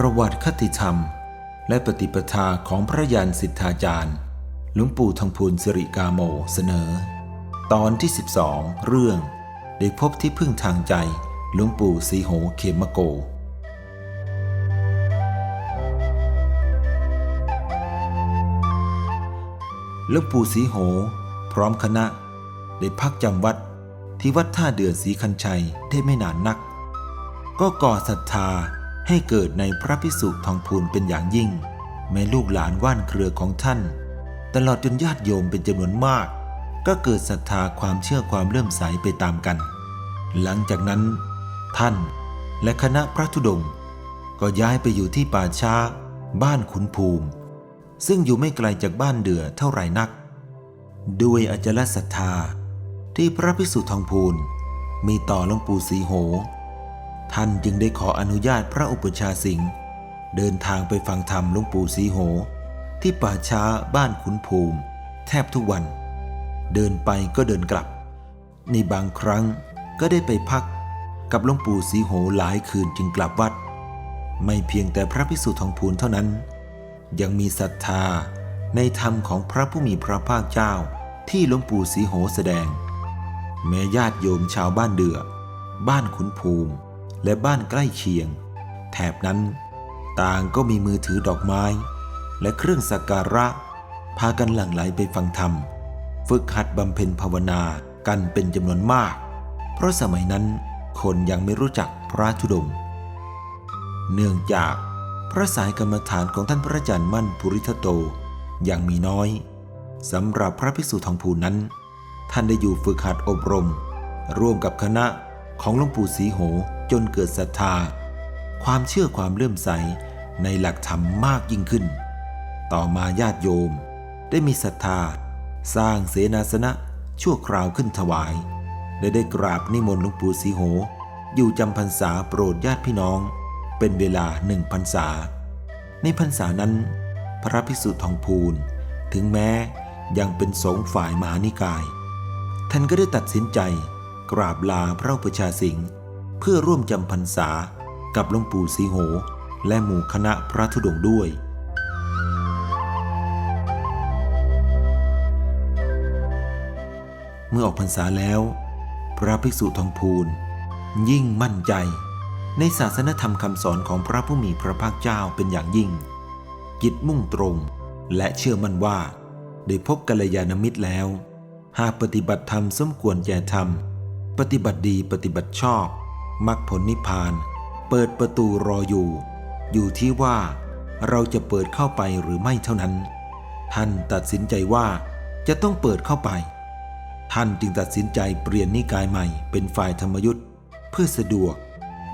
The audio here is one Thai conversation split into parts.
ประวัติคติธรรม และปฏิปทาของพระยานสิทธาจารย์ หลวงปู่ทองพูนสิริกาโมเสนอ ตอนที่ 12 เรื่องได้พบที่พึ่งทางใจหลวงปู่สีโหเขมโกหลวงปู่สีโห พร้อมคณะ ได้พักจำวัดที่วัดท่าเดือสีคันชัยได้ไม่นานนัก ก็ก่อศรัทธา ให้เกิดในพระพิสุทองพูนเป็นอย่างยิ่ง แม้ลูกหลานว่านเครือของท่าน ตลอดจนญาติโยมเป็นจำนวนมาก ก็เกิดศรัทธาความเชื่อความเลื่อมใสไปตามกัน หลังจากนั้น ท่านและคณะพระธุดงค์ก็ย้ายไปอยู่ที่ป่าช้า บ้านขุนภูมิ ซึ่งอยู่ไม่ไกลจากบ้านเดือเท่าไหร่นัก ด้วยอจลศรัทธาที่พระพิสุทองพูนมีต่อหลวงปู่สีโห ท่านจึงได้ขออนุญาตพระอุปชฌาสิงห์เดินทางไปฟังธรรมหลวงปู่สีโห ที่ป่าช้าบ้านขุนภูมิ แทบทุกวัน เดินไปก็เดินกลับ ในบางครั้งก็ได้ไปพักกับหลวงปู่สีโหหลายคืนจึงกลับวัด ไม่เพียงแต่พระพิสุทองพูนเท่านั้น ยังมีศรัทธาในธรรมของพระผู้มีพระภาคเจ้าที่หลวงปู่สีโหแสดง แม้ญาติโยมชาวบ้านเดือ บ้านขุนภูมิ และบ้านใกล้เคียง แถบนั้น ต่างก็มีมือถือดอกไม้ และเครื่องสักการะ พากันหลั่งไหลไปฟังธรรม ฝึกหัดบำเพ็ญภาวนากันเป็นจำนวนมาก เพราะสมัยนั้นคนยังไม่รู้จักพระธุดงค์เนื่องจากพระสายกรรมฐานของท่านพระอาจารย์มั่นภูริทโตยังมีน้อยสำหรับพระภิกษุทองภูนั้น ท่านได้อยู่ฝึกหัดอบรม ร่วมกับคณะของหลวงปู่ศรีโห จนเกิดศรัทธา ความเชื่อความเลื่อมใสในหลักธรรมมากยิ่งขึ้น ต่อมาญาติโยมได้มีศรัทธา สร้างเสนาสนะชั่วคราวขึ้นถวาย และได้กราบนิมนต์หลวงปู่ศรีโห อยู่จำพรรษาโปรดญาติพี่น้อง เป็นเวลาหนึ่งพรรษา ในพรรษานั้น พระภิกษุทองพูนถึงแม้ยังเป็นสงฆ์ฝ่ายมหานิกาย ท่านก็ได้ตัดสินใจกราบลาพระอุปชาสิงห์ เพื่อร่วมจำพรรษากับหลวงปู่ศรีโห และหมู่คณะพระธุดงค์ด้วย เมื่อออกพรรษาแล้ว พระภิกษุทองพูนยิ่งมั่นใจ ในศาสนธรรมคำสอนของพระผู้มีพระภาคเจ้าเป็นอย่างยิ่ง จิตมุ่งตรง และเชื่อมั่นว่า ได้พบกัลยาณมิตรแล้ว หากปฏิบัติธรรมสมควรแก่ธรรม ปฏิบัติดีปฏิบัติชอบ มรรคผลนิพพาน เปิดประตูรออยู่ อยู่ที่ว่าเราจะเปิดเข้าไปหรือไม่เท่านั้น ท่านตัดสินใจว่าจะต้องเปิดเข้าไป ท่านจึงตัดสินใจเปลี่ยนนิกายใหม่เป็นฝ่ายธรรมยุทธ์เพื่อสะดวก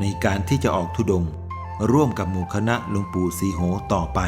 ในการที่จะออกธุดง ร่วมกับหมู่คณะหลวงปู่สีโหต่อไป